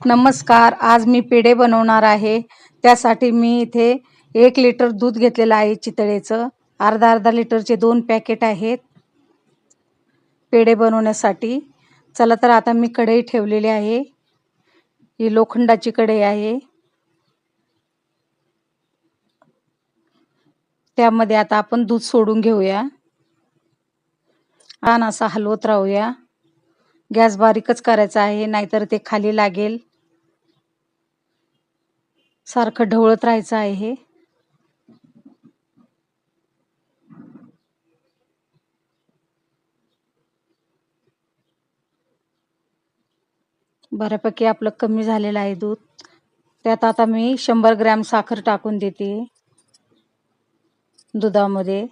नमस्कार आज मी पेढे बनवणार आहे. त्यासाठी मी इथे एक लिटर दूध घेतलेलं आहे चितळेचं. अर्धा अर्धा लिटरचे दोन पॅकेट आहेत पेढे बनवण्यासाठी. चला तर आता मी कढई ठेवलेली आहे. ही लोखंडाची कढई आहे. त्यामध्ये आता आपण दूध सोडून घेऊया. छान असा हलवत राहूया. गॅस बारीकच करायचा आहे नाहीतर ते खाली लागेल. सारखं ढवळत राहायचं आहे हे. बऱ्यापैकी आपलं कमी झालेलं आहे दूध. त्यात आता मी शंभर ग्रॅम साखर टाकून देते दुधामध्ये.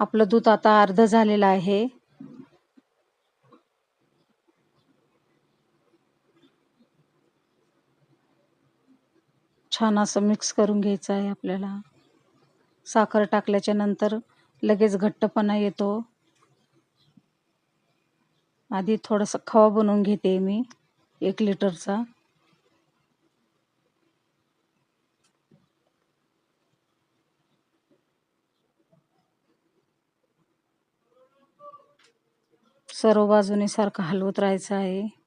आपलं दूध आता अर्ध झालेलं आहे. छान असं मिक्स करून घ्यायचं आहे आपल्याला. साखर टाकल्याच्या नंतर लगेच घट्टपणा येतो. आधी थोडासा खवा बनवून घेते मी एक लिटरचा. सर्व बाजूने सारखं हलवत राहायचं आहे.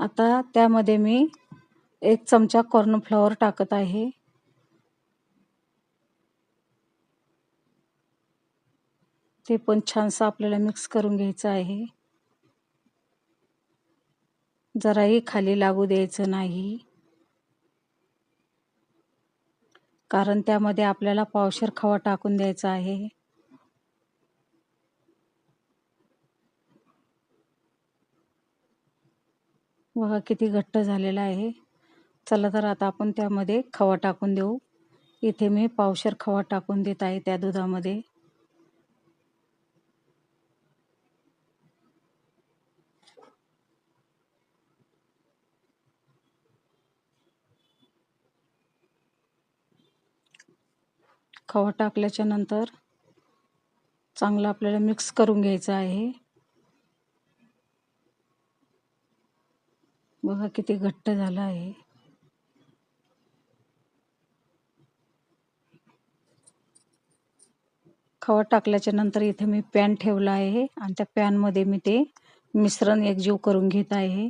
आता त्यामध्ये मी एक चमचा कॉर्नफ्लॉवर टाकत आहे. ते पण छानसं आपल्याला मिक्स करून घ्यायचं आहे. जराही खाली लागू द्यायचं नाही. कारण त्यामध्ये आपल्याला पावशर खवा टाकून द्यायचा आहे. बघा किती घट्ट झालेला आहे. चला तर आता आपण त्यामध्ये खवा टाकून देऊ. इथे मी पावशर खवा टाकून देत आहे त्या दुधामध्ये. खवा टाकल्याच्या नंतर चांगलं आपल्याला मिक्स करून घ्यायचं आहे. बघा किती घट्ट झालं आहे. खवा टाकल्याच्या नंतर इथे मी पॅन ठेवला आहे आणि त्या पॅनमध्ये मी ते मिश्रण एकजीव करून घेत आहे.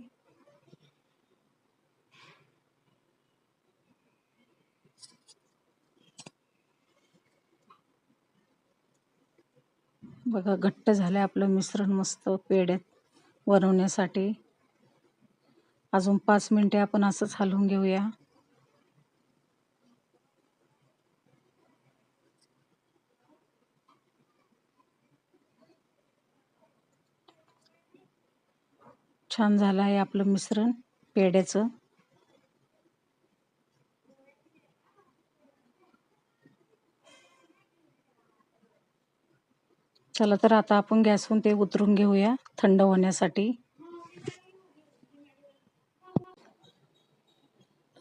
बघा घट्ट झालंय आपलं मिश्रण मस्त पेड्यात बनवण्यासाठी. अजून पाच मिनिटे आपण असंच हलवून घेऊया. छान झालं आहे आपलं मिश्रण पेड्याचं चला तर आता आपण गॅसवरून ते उतरून घेऊया थंड होण्यासाठी.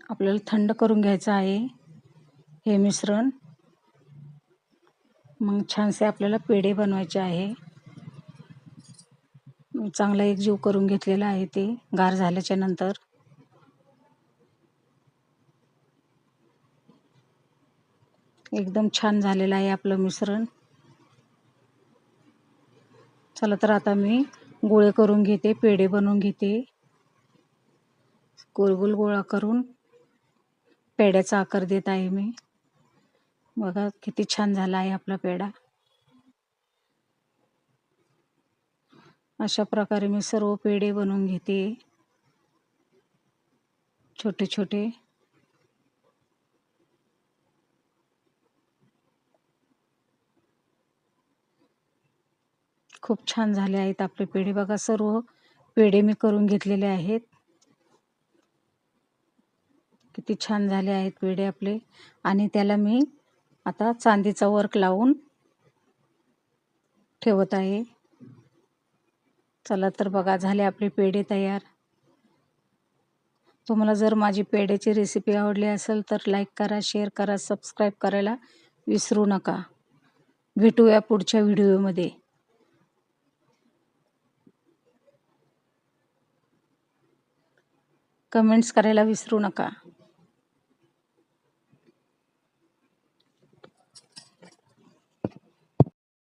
आपल्याला थंड करून घ्यायचं आहे हे मिश्रण. मग छानसे आपल्याला पेढे बनवायचे आहे. चांगला एक जीव करून घेतलेला आहे ते गार झाल्याच्यानंतर. एकदम छान झालेलं आहे आपलं मिश्रण. चला तर आता मी गोळे करून घेते पेढे बनवून घेते. गोल गोळा करून पेड्याचा आकार देत आहे मी. बघा किती छान झाला आहे आपला पेढा अशा प्रकारे मी सर्व पेढे बनवून घेते. छोटे छोटे. खूप छान झाले आहेत आपले पेढे बघा सर्व पेढे मी करून घेतलेले आहेत. किती छान झाले आहेत पेढे आपले. आणि त्याला मी आता चांदीचा वर्क लावून ठेवत आहे. चला तर बघा झाले आपले पेढे तयार. तुम्हाला जर माझी पेढ्याची रेसिपी आवडली असेल तर लाईक करा शेअर करा सबस्क्राईब करायला विसरू नका. भेटूया पुढच्या व्हिडिओमध्ये. कमेंट्स करायला विसरू नका.